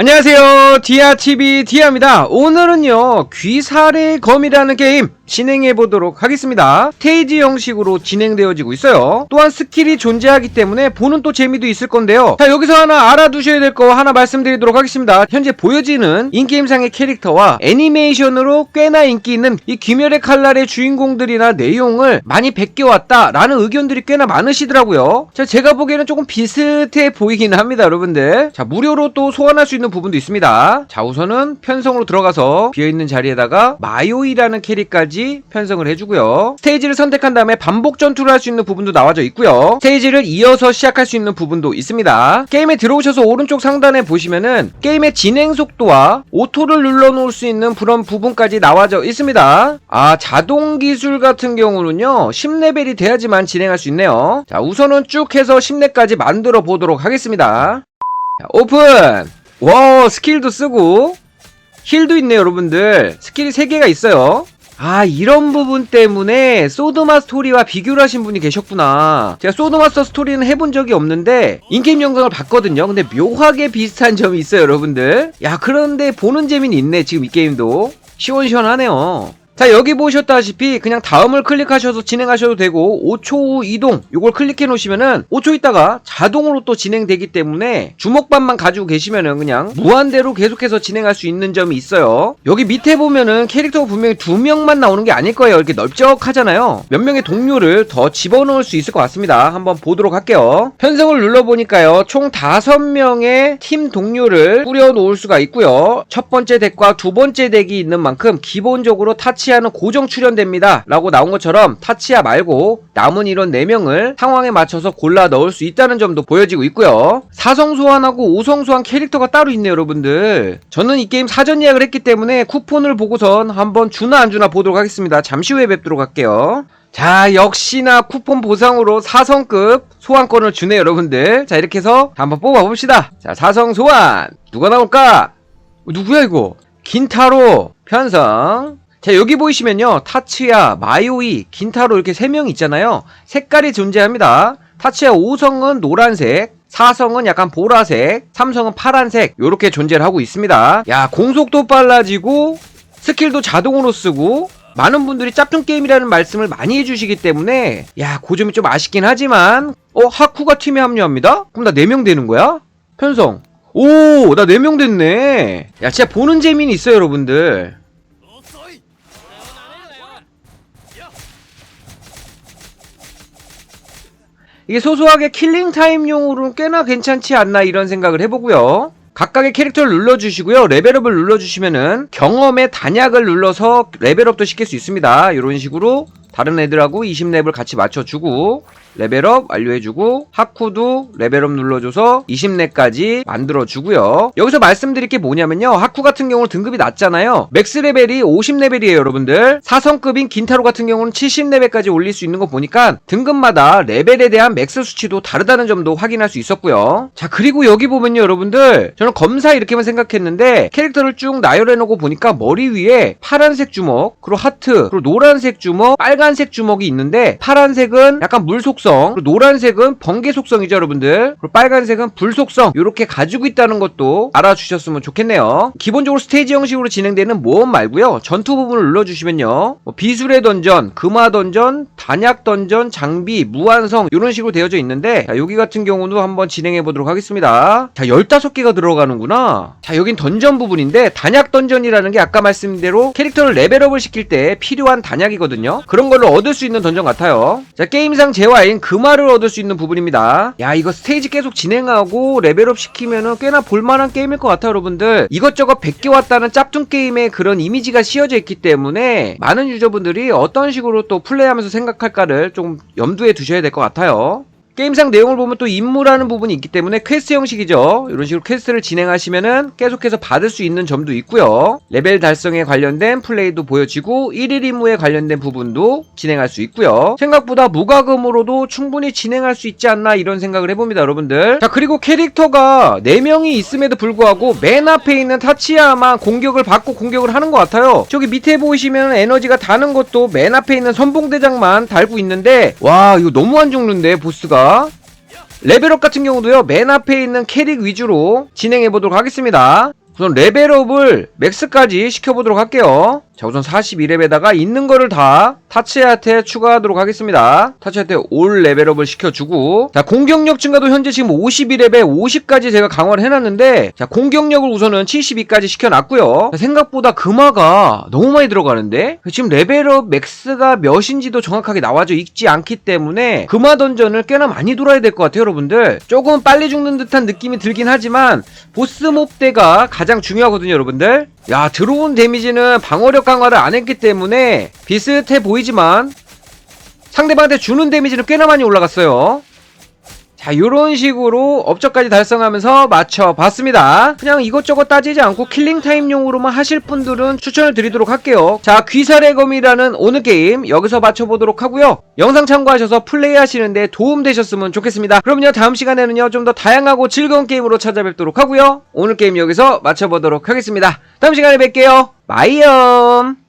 안녕하세요. 디아TV 디아입니다. 오늘은요, 귀살의 검이라는 게임 진행해 보도록 하겠습니다. 스테이지 형식으로 진행되어지고 있어요. 또한 스킬이 존재하기 때문에 보는 또 재미도 있을 건데요. 자, 여기서 하나 알아두셔야 될 거 하나 말씀드리도록 하겠습니다. 현재 보여지는 인게임상의 캐릭터와 애니메이션으로 꽤나 인기 있는 이 귀멸의 칼날의 주인공들이나 내용을 많이 베껴왔다라는 의견들이 꽤나 많으시더라고요. 자, 제가 보기에는 조금 비슷해 보이긴 합니다, 여러분들. 자, 무료로 또 소환할 수 있는 부분도 있습니다. 자, 우선은 편성으로 들어가서 비어있는 자리에다가 마요이라는 캐릭까지 편성을 해주고요. 스테이지를 선택한 다음에 반복 전투를 할 수 있는 부분도 나와져 있고요. 스테이지를 이어서 시작할 수 있는 부분도 있습니다. 게임에 들어오셔서 오른쪽 상단에 보시면은 게임의 진행 속도와 오토를 눌러놓을 수 있는 그런 부분까지 나와져 있습니다. 아, 자동 기술 같은 경우는요, 10레벨이 돼야지만 진행할 수 있네요. 자, 우선은 쭉 해서 10렙까지 만들어 보도록 하겠습니다. 자, 오픈! 와, 스킬도 쓰고, 힐도 있네요, 여러분들. 스킬이 3개가 있어요. 아, 이런 부분 때문에 소드마 스토리와 비교를 하신 분이 계셨구나. 제가 소드마스터 스토리는 해본 적이 없는데, 인게임 영상을 봤거든요. 근데 묘하게 비슷한 점이 있어요, 여러분들. 야, 그런데 보는 재미는 있네, 지금 이 게임도. 시원시원하네요. 자 여기 보셨다시피 그냥 다음을 클릭하셔서 진행하셔도 되고 5초 후 이동 요걸 클릭해 놓으시면은 5초 있다가 자동으로 또 진행되기 때문에 주먹밥만 가지고 계시면은 그냥 무한대로 계속해서 진행할 수 있는 점이 있어요. 여기 밑에 보면은 캐릭터가 분명히 두 명만 나오는 게 아닐 거예요. 이렇게 넓적하잖아요. 몇 명의 동료를 더 집어넣을 수 있을 것 같습니다. 한번 보도록 할게요. 편성을 눌러보니까요. 총 다섯 명의 팀 동료를 꾸려 놓을 수가 있고요. 첫 번째 덱과 두 번째 덱이 있는 만큼 기본적으로 타치 타치아는 고정 출연됩니다. 라고 나온 것처럼 타치아 말고 남은 이런 4명을 상황에 맞춰서 골라 넣을 수 있다는 점도 보여지고 있고요. 사성 소환하고 오성 소환 캐릭터가 따로 있네요, 여러분들. 저는 이 게임 사전 예약을 했기 때문에 쿠폰을 보고선 한번 주나 안 주나 보도록 하겠습니다. 잠시 후에 뵙도록 할게요. 자, 역시나 쿠폰 보상으로 4성급 소환권을 주네요, 여러분들. 자, 이렇게 해서 한번 뽑아봅시다. 자, 4성 소환. 누가 나올까? 어, 누구야, 이거? 긴타로 편성. 자 여기 보이시면요. 타츠야 마요이 긴타로 이렇게 세 명이 있잖아요. 색깔이 존재합니다. 타츠야 5성은 노란색 4성은 약간 보라색 3성은 파란색 이렇게 존재를 하고 있습니다. 야 공속도 빨라지고 스킬도 자동으로 쓰고 많은 분들이 짭퉁 게임이라는 말씀을 많이 해주시기 때문에 야 고점이 좀 아쉽긴 하지만 어 하쿠가 팀에 합류합니다? 그럼 나 4명 되는 거야? 편성. 오나 4명 됐네. 야 진짜 보는 재미는 있어요 여러분들 이게 소소하게 킬링 타임용으로는 꽤나 괜찮지 않나 이런 생각을 해보고요. 각각의 캐릭터를 눌러주시고요. 레벨업을 눌러주시면은 경험의 단약을 눌러서 레벨업도 시킬 수 있습니다. 이런 식으로 다른 애들하고 20렙을 같이 맞춰주고 레벨업 완료해주고 하쿠도 레벨업 눌러줘서 20렙까지 만들어주고요. 여기서 말씀드릴 게 뭐냐면요. 하쿠 같은 경우는 등급이 낮잖아요. 맥스 레벨이 50레벨이에요 여러분들. 4성급인 긴타로 같은 경우는 70레벨까지 올릴 수 있는 거 보니까 등급마다 레벨에 대한 맥스 수치도 다르다는 점도 확인할 수 있었고요. 자 그리고 여기 보면요 여러분들. 저는 검사 이렇게만 생각했는데 캐릭터를 쭉 나열해놓고 보니까 머리 위에 파란색 주먹 그리고 하트 그리고 노란색 주먹 빨간색 주먹이 있는데 파란색은 약간 물 속성 그리고 노란색은 번개 속성이죠 여러분들. 그리고 빨간색은 불 속성. 이렇게 가지고 있다는 것도 알아주셨으면 좋겠네요. 기본적으로 스테이지 형식으로 진행되는 모험 말고요. 전투 부분을 눌러주시면요. 뭐 비술의 던전 금화 던전 단약 던전 장비 무한성 이런 식으로 되어져 있는데 자, 여기 같은 경우도 한번 진행해 보도록 하겠습니다. 자 15개가 들어가는구나. 자 여긴 던전 부분인데 단약 던전이라는 게 아까 말씀드린 대로 캐릭터를 레벨업을 시킬 때 필요한 단약이거든요. 그런 걸로 얻을 수 있는 던전 같아요. 자 게임상 재화 인 금화를 얻을 수 있는 부분입니다. 야 이거 스테이지 계속 진행하고 레벨업 시키면은 꽤나 볼만한 게임일 것 같아요 여러분들. 이것저것 100개 왔다는 짭퉁 게임에 그런 이미지가 씌워져 있기 때문에 많은 유저분들이 어떤 식으로 또 플레이하면서 생각할까를 좀 염두에 두셔야 될 것 같아요. 게임상 내용을 보면 또 임무라는 부분이 있기 때문에 퀘스트 형식이죠. 이런 식으로 퀘스트를 진행하시면은 계속해서 받을 수 있는 점도 있고요. 레벨 달성에 관련된 플레이도 보여지고 1일 임무에 관련된 부분도 진행할 수 있고요. 생각보다 무과금으로도 충분히 진행할 수 있지 않나 이런 생각을 해봅니다, 여러분들. 자, 그리고 캐릭터가 4명이 있음에도 불구하고 맨 앞에 있는 타치야만 공격을 받고 공격을 하는 것 같아요. 저기 밑에 보시면 에너지가 다는 것도 맨 앞에 있는 선봉대장만 달고 있는데 와, 이거 너무 안 죽는데 보스가 레벨업 같은 경우도요 맨 앞에 있는 캐릭 위주로 진행해 보도록 하겠습니다. 우선 레벨업을 맥스까지 시켜보도록 할게요 자 우선 42렙에다가 있는 거를 다 타치한테 추가하도록 하겠습니다. 타치한테 올 레벨업을 시켜주고 자 공격력 증가도 현재 지금 52렙에 50까지 제가 강화를 해놨는데 자 공격력을 우선은 72까지 시켜놨고요. 자, 생각보다 금화가 너무 많이 들어가는데 지금 레벨업 맥스가 몇인지도 정확하게 나와져 있지 않기 때문에 금화 던전을 꽤나 많이 돌아야 될 것 같아요 여러분들. 조금 빨리 죽는 듯한 느낌이 들긴 하지만 보스 몹 때가 가장 중요하거든요 여러분들 야 들어온 데미지는 방어력 강화를 안 했기 때문에 비슷해 보이지만 상대방한테 주는 데미지는 꽤나 많이 올라갔어요 자 요런 식으로 업적까지 달성하면서 맞춰봤습니다. 그냥 이것저것 따지지 않고 킬링타임용으로만 하실 분들은 추천을 드리도록 할게요. 자 귀살의 검이라는 오늘 게임 여기서 맞춰보도록 하고요. 영상 참고하셔서 플레이하시는데 도움되셨으면 좋겠습니다. 그럼요 다음 시간에는요 좀 더 다양하고 즐거운 게임으로 찾아뵙도록 하고요. 오늘 게임 여기서 맞춰보도록 하겠습니다. 다음 시간에 뵐게요. 바이엄